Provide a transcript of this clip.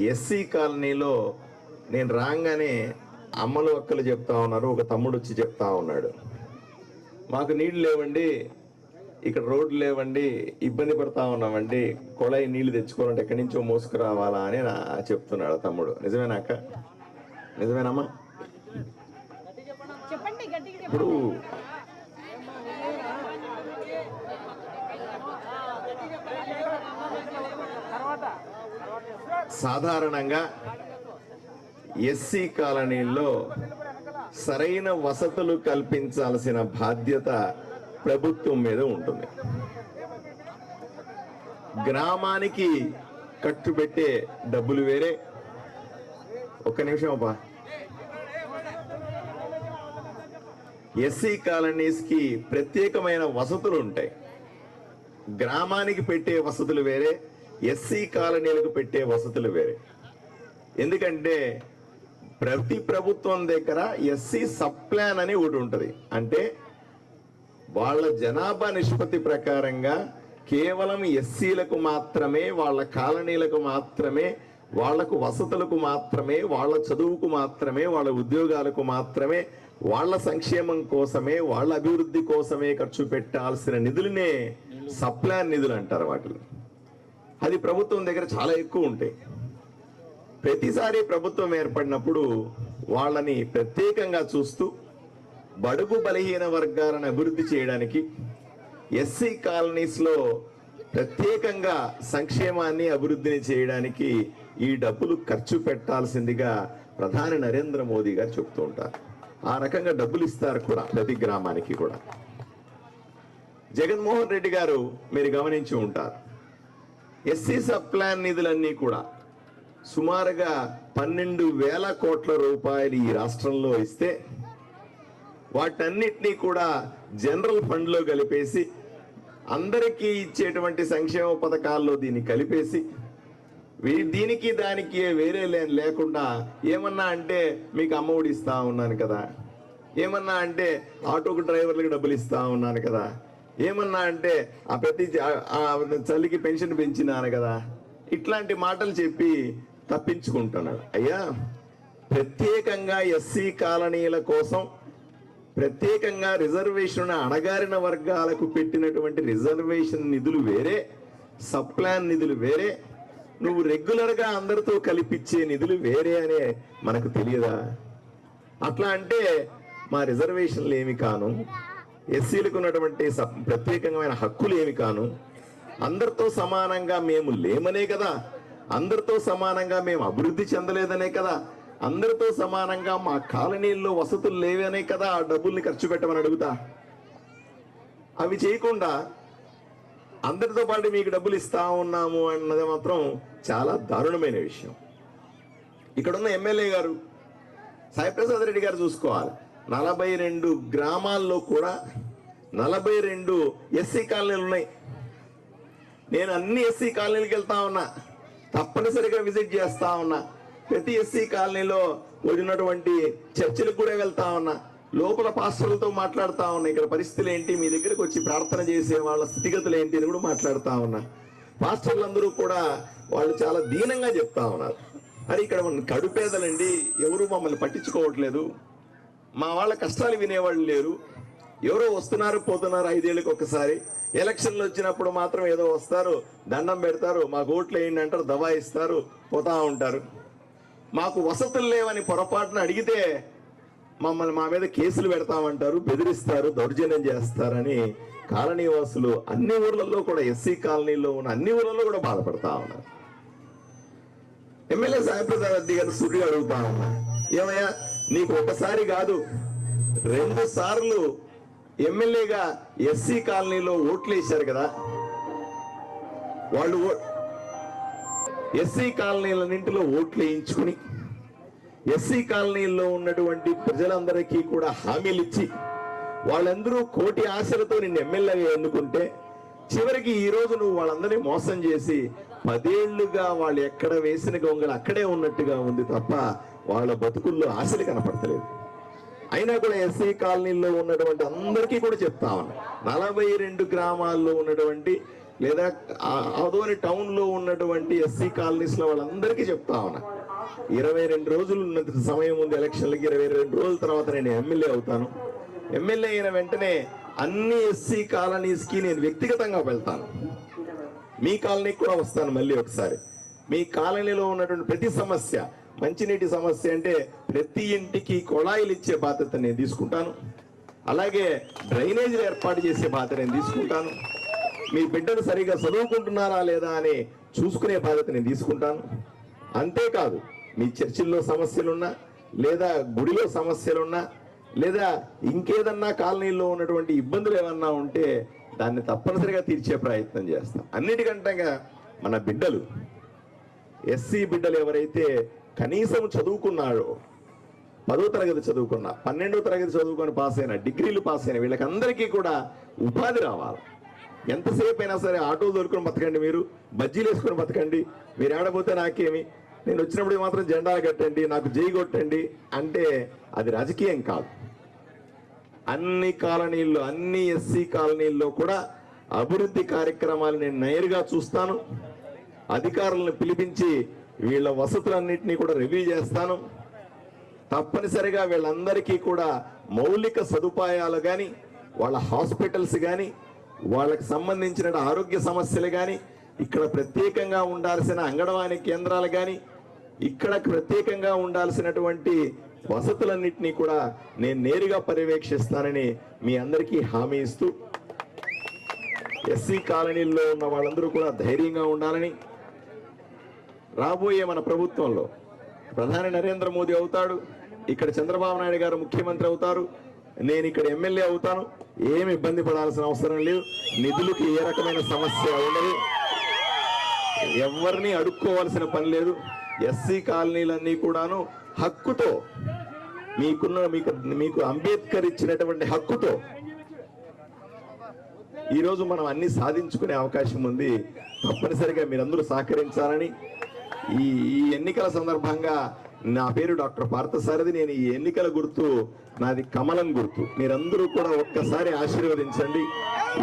SC కాలనీలో నేను రాగానే అమ్మలు అక్కలు చెప్తా ఉన్నారు ఒక తమ్ముడు వచ్చి చెప్తా ఉన్నాడు. మాకు నీళ్ళు లేవండి ఇక్కడ రోడ్లు లేవండి ఇబ్బంది పడతా ఉన్నామండి కొళాయి నీళ్ళు తెచ్చుకోవాలంటే ఎక్కడి నుంచో మోసుకురావాలా అని చెప్తున్నాడు తమ్ముడు. నిజమేనా అక్క? నిజమేనమ్మా? ఇప్పుడు సాధారణంగా ఎస్సీ కాలనీల్లో సరైన వసతులు కల్పించాల్సిన బాధ్యత ప్రభుత్వం మీద ఉంటుంది. గ్రామానికి ఖర్చు పెట్టే డబ్బులు వేరే. ఒక్క నిమిషం అబ్బా. ఎస్సీ కాలనీస్కి ప్రత్యేకమైన వసతులు ఉంటాయి. గ్రామానికి పెట్టే వసతులు వేరే ఎస్సీ కాలనీలకు పెట్టే వసతులు వేరే. ఎందుకంటే ప్రతి ప్రభుత్వం దగ్గర ఎస్సీ సబ్ ప్లాన్ అని ఒకటి ఉంటుంది. అంటే వాళ్ళ జనాభా నిష్పత్తి ప్రకారంగా కేవలం ఎస్సీలకు మాత్రమే వాళ్ళ కాలనీలకు మాత్రమే వాళ్ళకు వసతులకు మాత్రమే వాళ్ళ చదువుకు మాత్రమే వాళ్ళ ఉద్యోగాలకు మాత్రమే వాళ్ళ సంక్షేమం కోసమే వాళ్ళ అభివృద్ధి కోసమే ఖర్చు పెట్టాల్సిన నిధులనే సప్లాన్ నిధులు అంటారు వాటిని. అది ప్రభుత్వం దగ్గర చాలా ఎక్కువ ఉంటాయి. ప్రతిసారి ప్రభుత్వం ఏర్పడినప్పుడు వాళ్ళని ప్రత్యేకంగా చూస్తూ బడుగు బలహీన వర్గాలను అభివృద్ధి చేయడానికి ఎస్సీ కాలనీస్లో ప్రత్యేకంగా సంక్షేమాన్ని అభివృద్ధిని చేయడానికి ఈ డబ్బులు ఖర్చు పెట్టాల్సిందిగా ప్రధాని నరేంద్ర మోదీ గారు చెప్తూ ఉంటారు. ఆ రకంగా డబ్బులు ఇస్తారు కూడా ప్రతి గ్రామానికి కూడా. జగన్మోహన్ రెడ్డి గారు మీరు గమనించి ఉంటారు. ఎస్సీ సబ్ ప్లాన్ నిధులన్నీ కూడా సుమారుగా పన్నెండు వేల కోట్ల రూపాయలు ఈ రాష్ట్రంలో ఇస్తే వాటన్నిటినీ కూడా జనరల్ ఫండ్లో కలిపేసి అందరికీ ఇచ్చేటువంటి సంక్షేమ పథకాల్లో దీన్ని కలిపేసి దీనికి దానికి వేరే లేకుండా ఏమన్నా అంటే మీకు అమ్మఒడి ఇస్తా ఉన్నాను కదా ఏమన్నా అంటే ఆటోకు డ్రైవర్లకు డబ్బులు ఇస్తా ఉన్నాను కదా ఏమన్నా అంటే ఆ ప్రతి జ- చలికి పెన్షన్ పెంచినాను కదా ఇట్లాంటి మాటలు చెప్పి తప్పించుకుంటున్నాడు. అయ్యా ప్రత్యేకంగా ఎస్సీ కాలనీల కోసం ప్రత్యేకంగా రిజర్వేషన్ అణగారిన వర్గాలకు పెట్టినటువంటి రిజర్వేషన్ నిధులు వేరే సప్లాన్ నిధులు వేరే నువ్వు రెగ్యులర్గా అందరితో కలిపిచ్చే నిధులు వేరే అనే మనకు తెలియదా? అట్లా అంటే మా రిజర్వేషన్లు ఏమి కాను. ఎస్సీలకు ఉన్నటువంటి ప్రత్యేకమైన హక్కులు ఏమి కాను? అందరితో సమానంగా మేము లేమనే కదా. అందరితో సమానంగా మేము అభివృద్ధి చెందలేదనే కదా. అందరితో సమానంగా మా కాలనీల్లో వసతులు లేవనే కదా ఆ డబ్బుల్ని ఖర్చు పెట్టమని అడుగుతా. అవి చేయకుండా అందరితో పాటు మీకు డబ్బులు ఇస్తా ఉన్నాము అన్నది మాత్రం చాలా దారుణమైన విషయం. ఇక్కడున్న ఎమ్మెల్యే గారు సాయిప్రసాద్ రెడ్డి గారు చూసుకోవాలి. నలభై రెండు గ్రామాల్లో కూడా నలభై రెండు ఎస్సీ కాలనీలు ఉన్నాయి. నేను అన్ని ఎస్సీ కాలనీలకు వెళ్తా ఉన్నా. తప్పనిసరిగా విజిట్ చేస్తా ఉన్నా. ప్రతి ఎస్సీ కాలనీలో ఉన్నటువంటి చర్చిలకు కూడా వెళ్తా ఉన్నా. లోపల పాస్టర్లతో మాట్లాడుతా ఉన్నా. ఇక్కడ పరిస్థితులు ఏంటి? మీ దగ్గరకు వచ్చి ప్రార్థన చేసే వాళ్ళ స్థితిగతులు ఏంటి అని కూడా మాట్లాడుతా ఉన్నా. పాస్టర్లందరూ కూడా వాళ్ళు చాలా దీనంగా చెప్తా ఉన్నారు. అరే ఇక్కడ మన కడుపేదలండి. ఎవరు మమ్మల్ని పట్టించుకోవట్లేదు. మా వాళ్ళ కష్టాలు వినేవాళ్ళు లేరు. ఎవరో వస్తున్నారు పోతున్నారు ఐదేళ్ళకి ఒకసారి. ఎలక్షన్లు వచ్చినప్పుడు మాత్రం ఏదో వస్తారు దండం పెడతారు మాకు ఓట్లు వేయండి అంటారు దబాయిస్తారు పోతా ఉంటారు. మాకు వసతులు లేవని పొరపాటున అడిగితే మమ్మల్ని మా మీద కేసులు పెడతామంటారు బెదిరిస్తారు దౌర్జన్యం చేస్తారని కాలనీవాసులు అన్ని ఊర్లలో కూడా ఎస్సీ కాలనీలో ఉన్న అన్ని ఊర్లలో కూడా బాధపడతా ఉన్నారు. ఎమ్మెల్యే సాయిప్రసాద్ రెడ్డి గారు సుడి అడుగుతా ఉన్నా ఏమయ్యా? నీకు ఒకసారి కాదు రెండు సార్లు ఎమ్మెల్యేగా ఎస్సీ కాలనీలో ఓట్లు వేశారు కదా. వాళ్ళు ఓ- ఎస్సీ కాలనీలన్నింటిలో ఓట్లు వేయించుకుని ఎస్సీ కాలనీల్లో ఉన్నటువంటి ప్రజలందరికీ కూడా హామీలు ఇచ్చి వాళ్ళందరూ కోటి ఆశలతో నిన్ను ఎమ్మెల్యేగా ఎన్నుకుంటే చివరికి ఈ రోజు నువ్వు వాళ్ళందరినీ మోసం చేసి పదేళ్ళుగా వాళ్ళు ఎక్కడ వేసిన గొంగలు అక్కడే ఉన్నట్టుగా ఉంది తప్ప వాళ్ళ బతుకుల్లో ఆశలు కనపడతలేదు. అయినా కూడా ఎస్సీ కాలనీలో ఉన్నటువంటి అందరికీ కూడా చెప్తా ఉన్నా. నలభై రెండు గ్రామాల్లో ఉన్నటువంటి లేదా అదోని ఆదోని ఉన్నటువంటి ఎస్సీ కాలనీస్లో వాళ్ళందరికీ చెప్తా ఉన్నా. ఇరవై రెండు రోజులు ఉన్న సమయం ఉంది ఎలక్షన్లకి. ఇరవై రెండు రోజుల తర్వాత నేను ఎమ్మెల్యే అవుతాను. ఎమ్మెల్యే అయిన వెంటనే అన్ని ఎస్సీ కాలనీస్కి నేను వ్యక్తిగతంగా వెళ్తాను. మీ కాలనీకి కూడా వస్తాను మళ్ళీ ఒకసారి. మీ కాలనీలో ఉన్నటువంటి ప్రతి సమస్య మంచినీటి సమస్య అంటే ప్రతి ఇంటికి కొళాయిలు ఇచ్చే బాధ్యత నేను తీసుకుంటాను. అలాగే డ్రైనేజీలు ఏర్పాటు చేసే బాధ్యత నేను తీసుకుంటాను. మీ బిడ్డలు సరిగా చదువుకుంటున్నారా లేదా అని చూసుకునే బాధ్యత నేను తీసుకుంటాను. అంతేకాదు మీ చర్చిల్లో సమస్యలున్నా లేదా గుడిలో సమస్యలున్నా లేదా ఇంకేదన్నా కాలనీలో ఉన్నటువంటి ఇబ్బందులు ఏమన్నా ఉంటే దాన్ని తప్పనిసరిగా తీర్చే ప్రయత్నం చేస్తాం. అన్నిటికంటే మన బిడ్డలు ఎస్సీ బిడ్డలు ఎవరైతే కనీసం చదువుకున్నాడో. పదో తరగతి చదువుకున్న పన్నెండో తరగతి చదువుకొని పాస్ అయిన డిగ్రీలు పాస్ అయినా వీళ్ళకందరికీ కూడా ఉపాధి రావాలి. ఎంతసేపు అయినా సరే ఆటో దొరుకుని బతకండి మీరు బజ్జీలు వేసుకొని బతకండి మీరు ఆడపోతే నాకేమి? నేను వచ్చినప్పుడు మాత్రం జెండాలు కట్టండి నాకు జై కొట్టండి అంటే అది రాజకీయం కాదు. అన్ని కాలనీల్లో అన్ని ఎస్సీ కాలనీల్లో కూడా అభివృద్ధి కార్యక్రమాలు నేను నేరుగా చూస్తాను. అధికారులను పిలిపించి వీళ్ళ వసతులన్నింటినీ కూడా రివ్యూ చేస్తాను. తప్పనిసరిగా వీళ్ళందరికీ కూడా మౌలిక సదుపాయాలు కానీ వాళ్ళ హాస్పిటల్స్ కానీ వాళ్ళకి సంబంధించిన ఆరోగ్య సమస్యలు కానీ ఇక్కడ ప్రత్యేకంగా ఉండాల్సిన అంగన్వాడీ కేంద్రాలు కానీ ఇక్కడ ప్రత్యేకంగా ఉండాల్సినటువంటి వసతులన్నింటినీ కూడా నేను నేరుగా పర్యవేక్షిస్తానని మీ అందరికీ హామీ ఇస్తూ ఎస్సీ కాలనీల్లో ఉన్న వాళ్ళందరూ కూడా ధైర్యంగా ఉండాలని రాబోయే మన ప్రభుత్వంలో ప్రధాని నరేంద్ర మోదీ అవుతాడు ఇక్కడ చంద్రబాబు నాయుడు గారు ముఖ్యమంత్రి అవుతారు నేను ఇక్కడ ఎమ్మెల్యే అవుతాను ఏమి ఇబ్బంది పడాల్సిన అవసరం లేదు నిధులకు ఏ రకమైన సమస్య ఉండదు. ఎవరిని అడుక్కోవాల్సిన పని లేదు ఎస్సీ కాలనీలన్నీ కూడాను హక్కుతో మీకున్న మీకు మీకు అంబేద్కర్ ఇచ్చినటువంటి హక్కుతో ఈరోజు మనం అన్ని సాధించుకునే అవకాశం ఉంది తప్పనిసరిగా మీరందరూ సహకరించాలని ఈ ఈ ఎన్నికల సందర్భంగా నా పేరు డాక్టర్ పార్థసారథి. నేను ఈ ఎన్నికల గుర్తు నాది కమలం గుర్తు. మీరందరూ కూడా ఒక్కసారి ఆశీర్వదించండి.